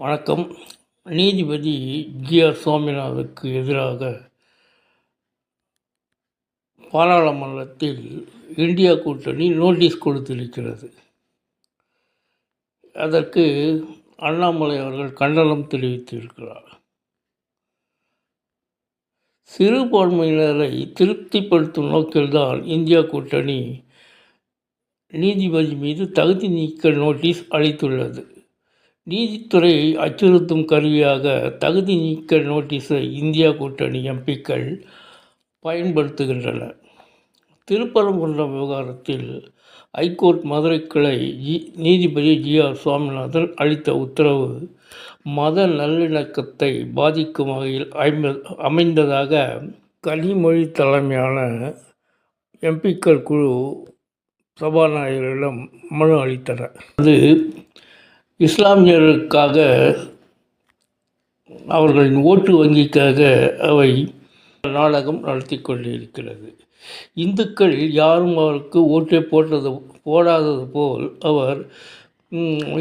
வணக்கம். நீதிபதி G R சுவாமிநாதுக்கு எதிராக பாராளுமன்றத்தில் இந்தியா கூட்டணி நோட்டீஸ் கொடுத்திருக்கிறது. அதற்கு அண்ணாமலை அவர்கள் கண்டனம் தெரிவித்திருக்கிறார். சிறுபான்மையினரை திருப்திப்படுத்தும் நோக்கில்தான் இந்தியா கூட்டணி நீதிபதி மீது தகுதி நீக்க நோட்டீஸ் அளித்துள்ளது. நீதித்துறை அச்சுறுத்தும் கருவியாக தகுதி நீக்க நோட்டீஸை இந்தியா கூட்டணி எம்பிக்கள் பயன்படுத்துகின்றனர் திருப்பரங்குன்றம் விவகாரத்தில் ஐகோர்ட் மதுரை கிளை ஜி நீதிபதி ஜி ஆர் சுவாமிநாதன் அளித்த உத்தரவு மத நல்லிணக்கத்தை பாதிக்கும் வகையில் ஐம்ப அமைந்ததாக கனிமொழி தலைமையான எம்பிக்கள் குழு சபாநாயகரிடம் மனு அளித்தனர். அது இஸ்லாமியர்களுக்காக அவர்களின் ஓட்டு வங்கிக்காக அவை நாடகம் நடத்தி கொண்டிருக்கிறது இந்துக்கள் யாரும் அவருக்கு ஓட்டை போட்டது போடாதது போல் அவர்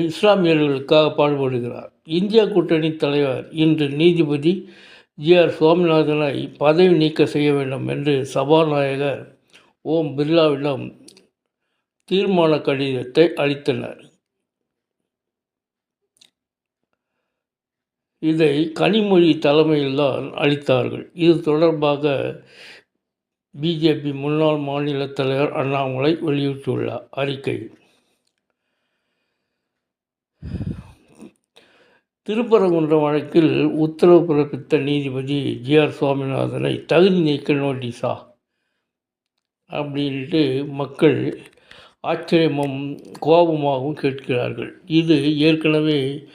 இஸ்லாமியர்களுக்காக பாடுபடுகிறார். இந்தியா கூட்டணி தலைவர் இன்று நீதிபதி ஜி ஆர் சுவாமிநாதனை பதவி நீக்க செய்ய வேண்டும் என்று சபாநாயகர் ஓம் பிர்லாவிடம் தீர்மான கடிதத்தை அளித்தனர். இதை கனிமொழி தலைமையில்தான் அளித்தார்கள். இது தொடர்பாக பிஜேபி முன்னாள் மாநில தலைவர் அண்ணாமலை வெளியிட்டுள்ளார் அறிக்கை. திருப்பரங்குன்றம் வழக்கில் உத்தரவு பிறப்பித்த நீதிபதி ஜி ஆர் சுவாமிநாதனை தகுதி நீக்க நோட்டீஸா? அப்படின்ட்டு மக்கள் ஆச்சரியமும் கோபமாகவும் கேட்கிறார்கள். இது ஏற்கனவே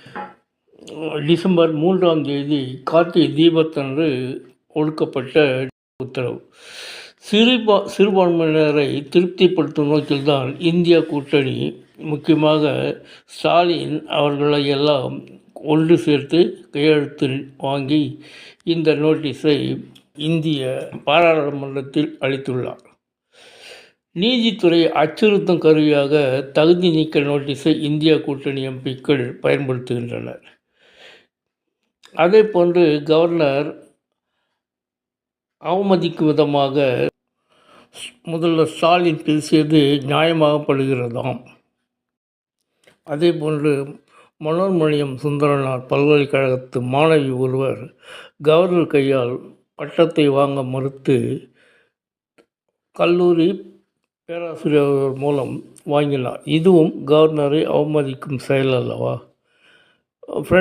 டிசம்பர் மூன்றாம் தேதி கார்த்திகை தீபத்தன்று ஒடுக்கப்பட்ட உத்தரவு. சிறுபா சிறுபான்மையினரை திருப்திப்படுத்தும் நோக்கில்தான் இந்தியா கூட்டணி முக்கியமாக ஸ்டாலின் அவர்களை எல்லாம் ஒன்று சேர்த்து கையெழுத்து வாங்கி இந்த நோட்டீஸை இந்திய பாராளுமன்றத்தில் அளித்துள்ளார். நீதித்துறை அச்சுறுத்தும் கருவியாக தகுதி நீக்க நோட்டீஸை இந்தியா கூட்டணி எம்பிக்கள் பயன்படுத்துகின்றனர். அதே போன்று கவர்னர் அவமதிக்கும் விதமாக முதல்ல ஸ்டாலின் பேசியது நியாயமாகப்படுகிறதாம். அதே போன்று மனோர்மணியம் சுந்தரனார் பல்கலைக்கழகத்து மாணவி ஒருவர் கவர்னர் கையால் பட்டத்தை வாங்க மறுத்து கல்லூரி பேராசிரியர் மூலம் வாங்கினார். இதுவும் கவர்னரை அவமதிக்கும் செயல் அல்லவா? ஃப்ரெண்ட்